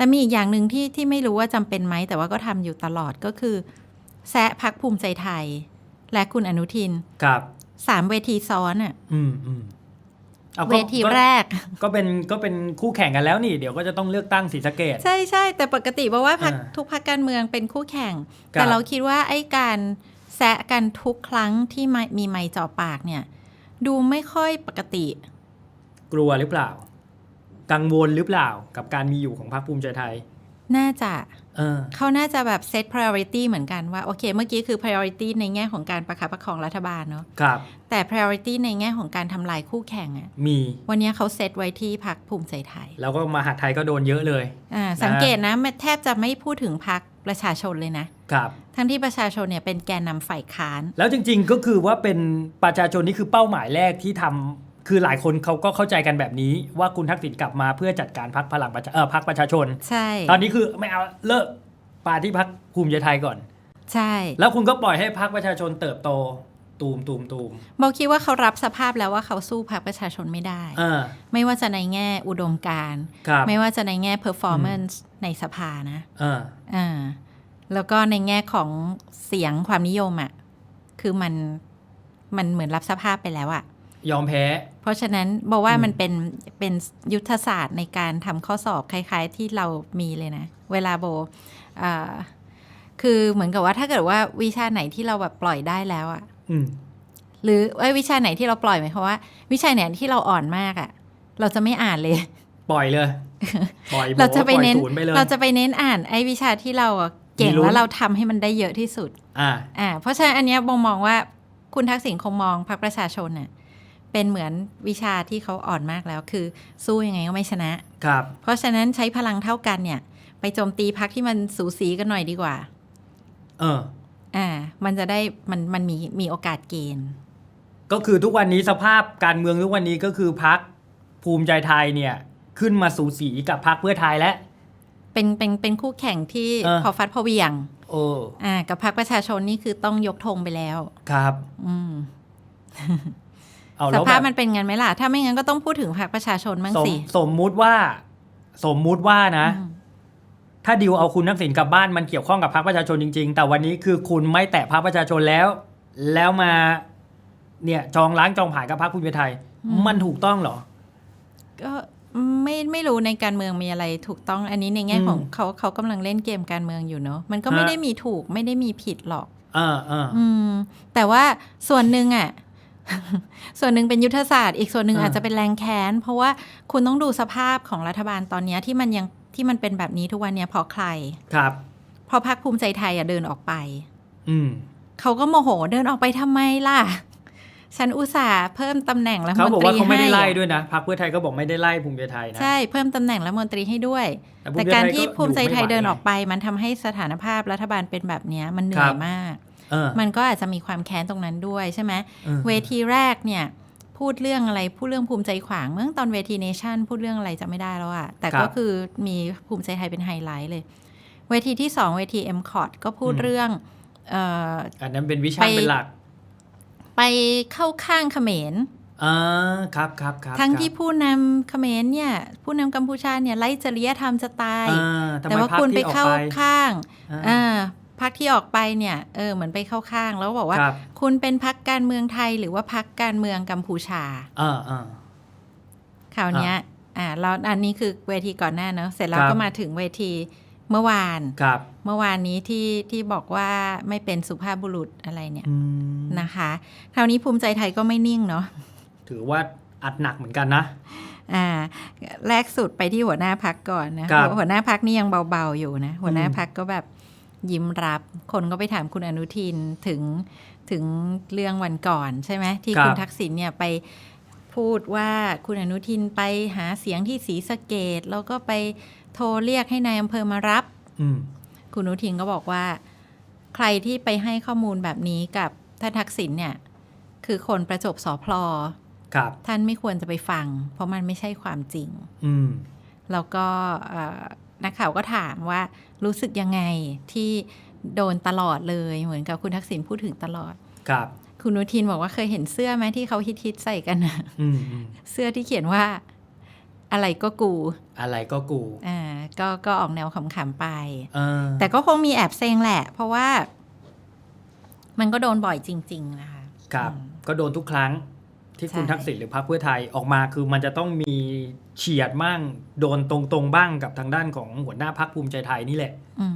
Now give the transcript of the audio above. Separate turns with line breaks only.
แต่มีอีกอย่างหนึ่งที่ที่ไม่รู้ว่าจำเป็นไหม แต่ว่าก็ทำอยู่ตลอดก็คือ แซะพักภูมิใจไทย และคุณอนุทิน
ครับ
สามเวทีซ้อนอะ
อืมอืมอาก็
เวที
ก็
แรก
ก็เป็นก็เป็นคู่แข่งกันแล้วนี่ เดี๋ยวก็จะต้องเลือกตั้งศรีสะเกด
ใช่ใช่แต่ปกติบอกว่าพัก
อ่า
ทุกพักการเมืองเป็นคู่แข่ง
ครับ
แต่เราคิดว่าไอ้การแซะกันทุกครั้งที่ไม่มีไมค์จ่อปากเนี่ย ดูไม่ค่อยปกติ
กลัวหรือเปล่า กังวลหรือเปล่ากับการมีอยู่ของพรรคภูมิใจไทย
น่าจะ
เออ
เขาน่าจะแบบเซต priority เหมือนกันว่า โอเค เมื่อกี้คือ priority ในแง่ของการประคับประคองรัฐบาลเนาะ
ครับ
แต่ priority ในแง่ของการทำลายคู่แข่งอะ
มี
วันนี้เขาเซตไว้ที่พักภูมิใจไทย
แล้วก็มหาดไทยก็โดนเยอะเลย
อ่าสังเกตนะแทบจะไม่พูดถึงพักประชาชนเลยนะ
ครับ
ทั้งที่ประชาชนเนี่ยเป็นแกนนำฝ่ายค้าน
แล้วจริง ๆ ก็คือว่าเป็นประชาชนนี่คือเป้าหมายแรกที่ทำ คือหลายคนเขาก็เข้าใจกันแบบนี้ ว่าคุณทักษิณกลับมาเพื่อจัดการพักพลังประชาเออพักประชาชน
ใช่
ตอนนี้คือไม่เอาเลิกปาที่พักภูมิใจไทยก่อน
ใช่
แล้วคุณก็ปล่อยให้พักประชาชนเติบโตตูมตูมตูม
บอกคิดว่าเขารับสภาพแล้วว่าเขาสู้พรรคประชาชนไม่ได้
อ่า
ไม่ว่าจะในแง่อุดมการณ์
ครับ
ไม่ว่าจะในแง่ performance ในสภานะ
อ่า
อ่าแล้วก็ในแง่ของเสียงความนิยมอะ่ะ คือมันมันเหมือนรับสภาพไปแล้วอะ่ะ
ยอมแพ้
เพราะฉะนั้นบอกว่า
อืม
มันเป็นเป็นยุทธศาสตร์ในการทำข้อสอบคล้าย ๆ ที่เรามีเลยนะ เวลาโบอ่าคือเหมือนกับว่าถ้าเกิดว่าวิชาไหนที่เราแบบปล่อยได้แล้วอะ่ะ
อืม
หรือไอ้ยวิชาไหนที่เราปล่อยหมายความว่า วิชาไหนที่เราอ่อนมากอะ่ะ เราจะไม่อ่านเลย
ปล่อยเลยปล่อย
เราจะไป
ปล่อย
เน้น
ศูนย์ไปเลย
เราจะไปเน้นอ่าน ไอ้วิชาที่เราอะเก่ง
มีลุ้น
แล้วเราทำให้มันได้เยอะที่สุด
อ่า
อ่า เพราะฉะนั้นอันเนี้ยบงมองว่าคุณทักษิณคงมองพรรคประชาชนเน่ะ เป็นเหมือนวิชาที่เขาอ่อนมากแล้วคือ สู้ยังไงก็ไม่ชนะ
ครับ
เพราะฉะนั้นใช้พลังเท่ากันเนี่ย ไปโจมตีพรรคที่มันสูสีกันหน่อยดีกว่า
เออ
อ่า มันจะได้มันมันมีมีโอกาสเกณฑ์
ก็คือทุกวันนี้สภาพการเมืองทุกวันนี้ก็คือพักภูมิใจไทยเนี่ย ขึ้นมาสูสีกับพักเพื่อไทยแล้ว
เป็นเป็นเป็นคู่แข่งที่
เออ
พอฟัดพอเหวียง
โอ้
อ่า กับพรรคประชาชนนี่คือต้องยกธงไปแล้ว
ครับ
อืม
เอา
ส
แล้ว
ภาพ
แบบ
มันเป็นงั้นไหมล่ะ ถ้าไม่งั้นก็ต้องพูดถึงพรรคประชาชนบ้าง
สม
สิ
สมมุติว่า สมมุติว่านะ
อืม
ถ้าดิวเอาคุณทักษิณกลับบ้านมันเกี่ยวข้องกับพรรคประชาชนจริง ๆ แต่วันนี้คือคุณไม่แตะพรรคประชาชนแล้ว แล้วมา เนี่ยจองล้างจองผ่านกับพรรคภูมิใจไทย มันถูกต้องเหรอ
ก็ไม่ไม่รู้ในการเมืองมีอะไรถูกต้องอันนี้ในแง่ของ
อืม
เขาเขากำลังเล่นเกมการเมืองอยู่เนาะมันก็ไม่
ฮะ
ได้มีถูกไม่ได้มีผิดหรอก
อ่าอ่า
อืมแต่ว่าส่วนหนึ่งอะ ส่วนหนึ่งเป็นยุทธศาสตร์ อีกส่วนหนึ่ง
อ่า
อาจจะเป็นแรงแค้น เพราะว่าคุณต้องดูสภาพของรัฐบาลตอนเนี้ยที่มันยังที่มันเป็นแบบนี้ทุกวันเนี้ยเพราะใคร
ครับ
เพราะพรรคภูมิใจไทยอะเดินออกไป
อืม
เขาก็โมโหเดินออกไปทำไมล่ะ ฉันอุตส่าห์เพิ่มตำแหน่งรัฐ
เขา
มน
บอก
ตรี
ว่าเขาไม่ได้
ให้
ไล่
อะ
ด้วยนะพรรคเพื่อไทยก็บอกไม่ได้ไล่ภูมิใจไทยนะ
ใช่เพิ่มตำแหน่งรัฐมนตรีให้ด้วย
ภู
แต่
มิใจ
การ
ไทย
ที่ภูมิใจไทย
อ
เดิน
ม่หว
ออกไป มันทำให้สถานภาพรัฐบาลเป็นแบบเนี้ยมันเหนื่
ครั
อย
บ
มาก
เออ
มันก็อาจจะมีความแค้นตรงนั้นด้วยใช่ไหม
เออ
เวทีแรกเนี่ยพูดเรื่องอะไรพูดเรื่องภูมิใจขวางเมื่อตอนเวทีเนชั่นพูดเรื่องอะไรจะไม่ได้แล้วอะแต่ก็คือมีภูมิใจไทยเป็นไฮไลท์เลย เวทีที่สองเวที m c o t ก็พูดเรื่องเอ่อ
อันนั้นเป็นวิชา
ไป
เป็นหลัก
ไปเข้าข้างเขมร
อ่าครับครับครับ
ทั้ง
ครับ
ที่ผู้นำเขมรเนี่ยผู้นำกัมพูชาเนี่ยไร้จริยธรรมจะตาย
อ่าทำ
แต่
ไม
ว่า
พรรค
คุณไป
ที่ออก
เข้า
ไป
ข้าง
อ่า
อ่าพักที่ออกไปเนี่ยเออเหมือนไปเข้าข้าง แล้วบอกว่า
ครับ
คุณเป็นพักการเมืองไทยหรือว่าพักการเมืองกัมพูชา
อ่าอ่า
คราวเนี้ยอ่าแล้วอันนี้คือเวทีก่อนหน้าเนอะเสร็จแล้ว
ครับ
ก็มาถึงเวที เมื่อวาน
ครับ
เมื่อวานนี้ที่ที่บอกว่าไม่เป็นสุภาพบุรุษอะไรเนี่ย
อืม
นะคะ คราวนี้ภูมิใจไทยก็ไม่นิ่งเนาะ
ถือว่าอัดหนักเหมือนกันนะ
อ่าแรกสุดไปที่หัวหน้าพักก่อนนะครับหัวหน้าพักนี่ยังเบาๆอยู่นะ หัวหน้า
อืม
พักก็แบบยิ้มรับ คนก็ไปถามคุณอนุทินถึงถึงเรื่องวันก่อนใช่ไหมที่คุณทักษิณเนี่ยไป พูดว่าคุณอนุทินไปหาเสียงที่ศรีสะเกดแล้วก็ไปโทรเรียกให้นายอำเภอมารับ
อืม
คุณอนุทินก็บอกว่า ใครที่ไปให้ข้อมูลแบบนี้กับท่านทักษิณเนี่ย คือคนประจบสอพลอ
ครับ
ท่านไม่ควรจะไปฟัง เพราะมันไม่ใช่ความจริง
อืม
แล้วก็เอ่อนักข่าวก็ถามว่ารู้สึกยังไงที่โดนตลอดเลยเหมือนกับคุณทักษิณพูดถึงตลอด
ครับ
คุณอนุทินบอกว่าเคยเห็นเสื้อไหมที่เขาฮิตๆใส่กันน่ะ
อืมอืม
เสื้อที่เขียนว่า อะไรก็กู
อะไรก็กู
อ่าก็ก็ออกแนวขำๆไป
เออ
แต่ก็คงมีแอบเซ็งแหละ เพราะว่า มันก็โดนบ่อยจริง ๆ นะคะ
ครับ
อืม
ก็โดนทุกครั้งที่คุณ
ใช่
ทักษิณหรือพรรคเพื่อไทยออกมาคือมันจะต้องมีเฉียดบ้างโดนตรงๆบ้างกับทางด้านของหัวหน้าพรรคภูมิใจไทยนี่แหละ
อืม